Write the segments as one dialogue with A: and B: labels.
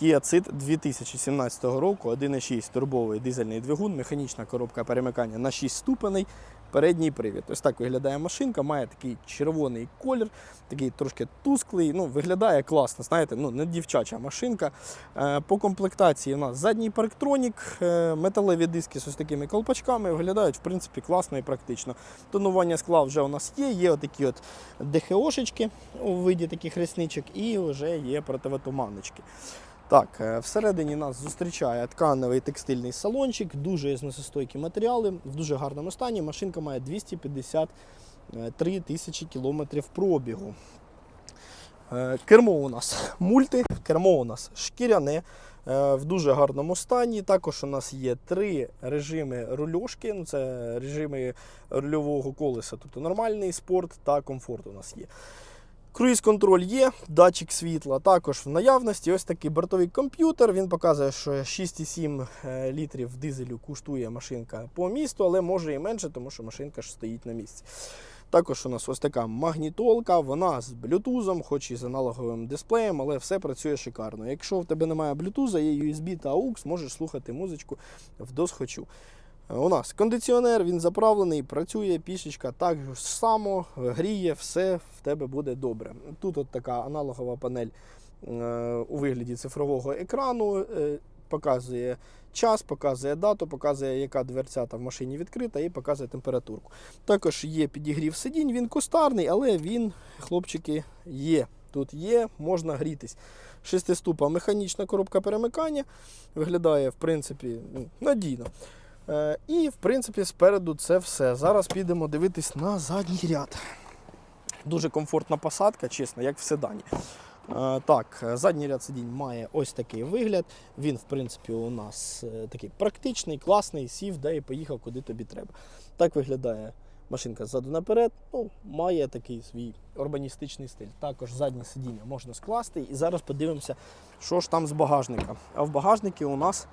A: Kia Ceed 2017 року, 1,6 турбовий дизельний двигун, механічна коробка перемикання на 6 ступеней, передній привід. Ось так виглядає машинка, має такий червоний колір, такий трошки тусклий. Ну, виглядає класно, знаєте, ну не дівчача машинка. Е, По комплектації у нас задній парктронік, е, металеві диски з ось такими колпачками виглядають в принципі класно і практично. Тонування скла вже у нас є, є отакі от ДХОшечки у виді таких ресничок і вже є противотуманочки. Так, е, всередині нас зустрічає тканевий текстильний салончик, дуже зносостойкі матеріали, в дуже гарному стані. Машинка має 253 тисячі кілометрів пробігу. Е, Кермо у нас мульти, кермо у нас шкіряне е, в дуже гарному стані. Також у нас є три режими рульошки. Ну, це режими рульового колеса, тобто нормальний спорт та комфорт у нас є. Круїз-контроль є, датчик світла також в наявності. Ось такий бортовий комп'ютер. Він показує, що 6,7 е, літрів дизелю коштує машинка по місту, але може і менше, тому що машинка ж стоїть на місці. Також у нас ось така магнітолка, вона з блютузом, хоч і з аналоговим дисплеєм, але все працює шикарно. Якщо в тебе немає блютуза, є USB та AUX, можеш слухати музичку вдосхочу. Е, У нас кондиціонер, він заправлений, працює, пішечка так само, гріє, все в тебе буде добре. Тут от така аналогова панель е, у вигляді цифрового екрану. е, Показує час, показує дату, показує, яка дверцята в машині відкрита, і показує температурку. Також є підігрів сидінь, він кустарний, але він, хлопчики, є. Тут є, можна грітись. Шестиступа механічна коробка перемикання. Виглядає, в принципі, ну, надійно. Е, І, в принципі, спереду це все. Зараз підемо дивитись на задній ряд. Дуже комфортна посадка, чесно, як в седані. Е, Так, задній ряд сидінь має ось такий вигляд. Він, в принципі, у нас е, такий практичний, класний, сів, де і поїхав, куди тобі треба. Так виглядає машинка ззаду наперед. Ну, має такий свій урбаністичний стиль. Також заднє сидіння можна скласти. І зараз подивимося, що ж там з багажника. А в багажнику у нас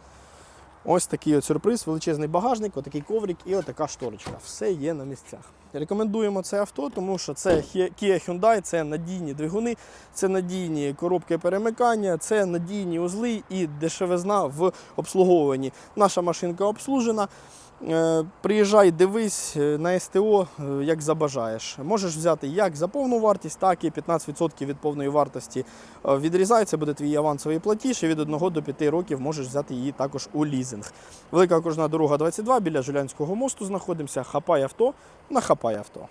A: Ось такий от сюрприз, величезний багажник, отакий коврик і отака шторочка. Все є на місцях. Рекомендуємо це авто, тому що це Kia Hyundai, це надійні двигуни, це надійні коробки перемикання, це надійні узли і дешевизна в обслуговуванні. Наша машинка обслужена. Е, Приїжджай, дивись е, на СТО, е, як забажаєш. Можеш взяти як за повну вартість, так і 15% від повної вартості відрізається, буде твій авансовий платіж, і від 1 до 5 років можеш взяти її також у лізинг. Велика окружна дорога 22 біля Жулянського мосту знаходимося. Хапай авто на хапай napájávtól.